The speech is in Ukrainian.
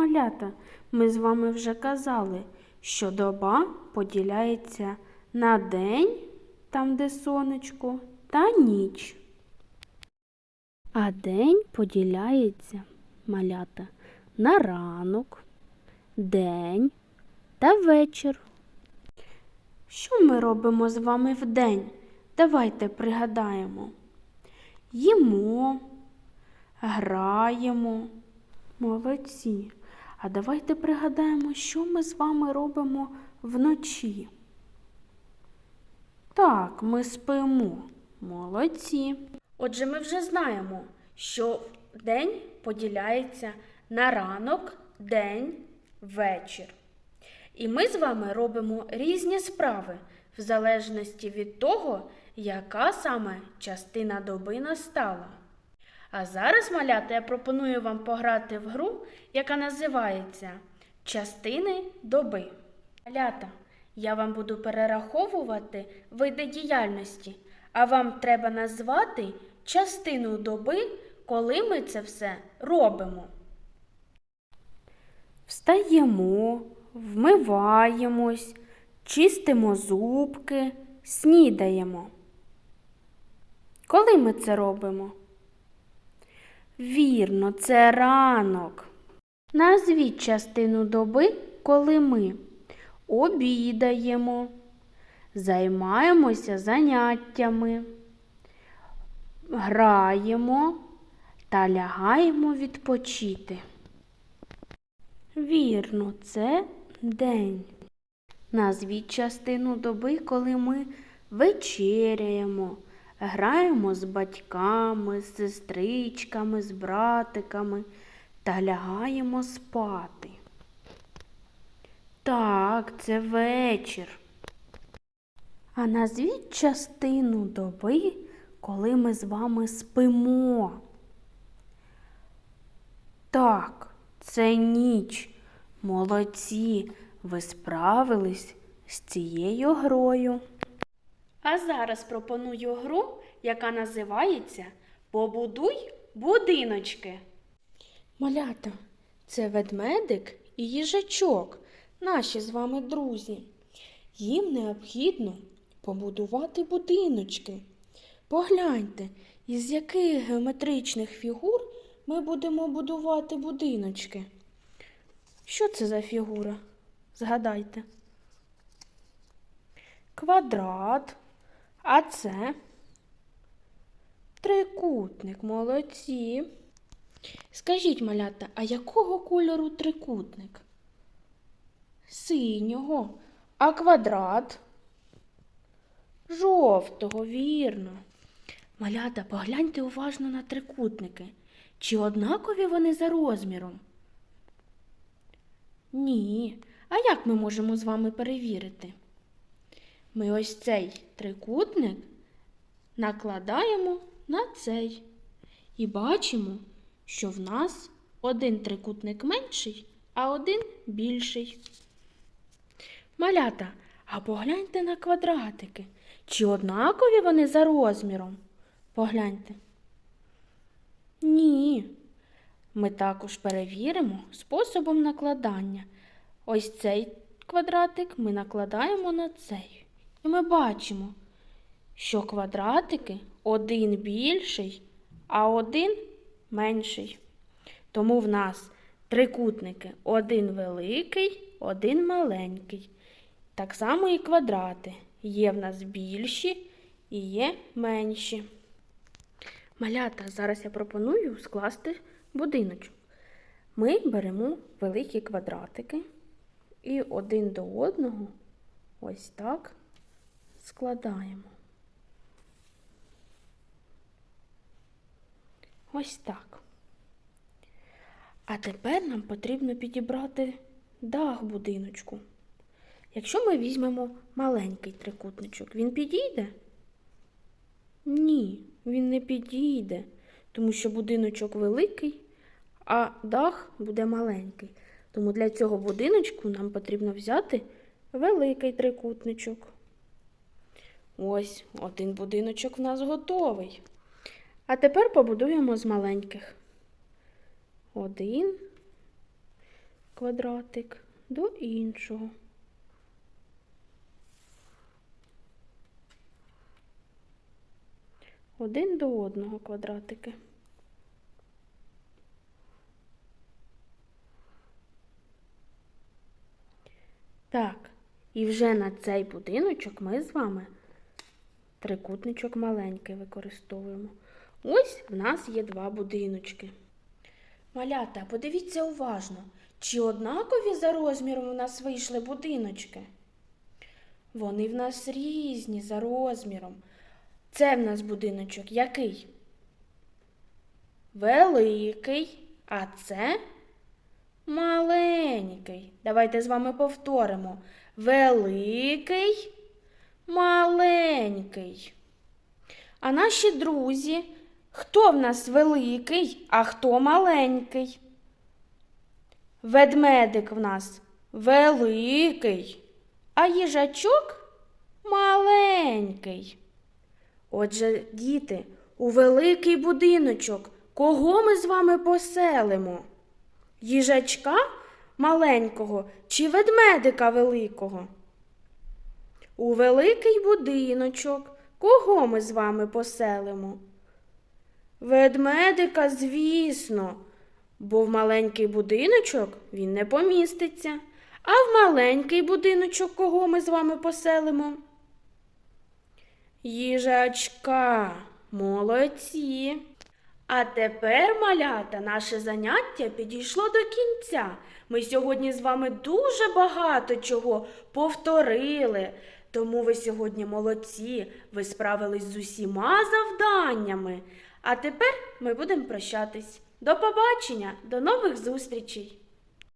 Малята, ми з вами вже казали, що доба поділяється на день, там де сонечко, та ніч. А день поділяється, малята, на ранок, день та вечір. Що ми робимо з вами вдень? Давайте пригадаємо. Їмо, граємо. Молодці. А давайте пригадаємо, що ми з вами робимо вночі. Так, ми спимо. Молодці. Отже, ми вже знаємо, що день поділяється на ранок, день, вечір. І ми з вами робимо різні справи в залежності від того, яка саме частина доби настала. А зараз, малята, я пропоную вам пограти в гру, яка називається Частини доби. Малята, я вам буду перераховувати види діяльності, а вам треба назвати частину доби, коли ми це все робимо. Встаємо, вмиваємось, чистимо зубки, снідаємо. Коли ми це робимо? Вірно, це ранок. Назвіть частину доби, коли ми обідаємо, займаємося заняттями, граємо та лягаємо відпочити. Вірно, це день. Назвіть частину доби, коли ми вечеряємо, граємо з батьками, з сестричками, з братиками та лягаємо спати. Так, це вечір. А назвіть частину доби, коли ми з вами спимо. Так, це ніч. Молодці, ви справились з цією грою. А зараз пропоную гру, яка називається Побудуй будиночки. Малята, це ведмедик і їжачок, наші з вами друзі. Їм необхідно побудувати будиночки. Погляньте, із яких геометричних фігур ми будемо будувати будиночки. Що це за фігура? Згадайте. Квадрат. А це трикутник, молодці. Скажіть, малята, а якого кольору трикутник? Синього. А квадрат? Жовтого, вірно. Малята, погляньте уважно на трикутники. Чи однакові вони за розміром? Ні. А як ми можемо з вами перевірити? Ми ось цей трикутник накладаємо на цей і бачимо, що в нас один трикутник менший, а один більший. Малята, а погляньте на квадратики. Чи однакові вони за розміром? Погляньте. Ні. Ми також перевіримо способом накладання. Ось цей квадратик ми накладаємо на цей. І ми бачимо, що квадратики один більший, а один менший. Тому в нас трикутники один великий, один маленький. Так само і квадрати. Є в нас більші і є менші. Малята, зараз я пропоную скласти будиночок. Ми беремо великі квадратики і один до одного ось так складаємо. Ось так. А тепер нам потрібно підібрати дах будиночку. Якщо ми візьмемо маленький трикутничок, він підійде? Ні, він не підійде, тому що будиночок великий, а дах буде маленький. Тому для цього будиночку нам потрібно взяти великий трикутничок. Ось один будиночок в нас готовий. А тепер побудуємо з маленьких. Один, квадратик до іншого. Один до одного квадратики. Так, і вже на цей будиночок ми з вами трикутничок маленький використовуємо. Ось в нас є два будиночки. Малята, подивіться уважно, чи однакові за розміром у нас вийшли будиночки? Вони в нас різні за розміром. Це в нас будиночок який? Великий, а це маленький. Давайте з вами повторимо. Великий, маленький. А наші друзі, хто в нас великий, а хто маленький? Ведмедик в нас великий, а їжачок маленький. Отже, діти, у великий будиночок кого ми з вами поселимо? Їжачка маленького чи ведмедика великого? У великий будиночок кого ми з вами поселимо? Ведмедика, звісно, бо в маленький будиночок він не поміститься. А в маленький будиночок кого ми з вами поселимо? Їжачка, молодці. А тепер, малята, наше заняття підійшло до кінця. Ми сьогодні з вами дуже багато чого повторили. Тому ви сьогодні молодці, ви справились з усіма завданнями. А тепер ми будемо прощатись. До побачення, до нових зустрічей!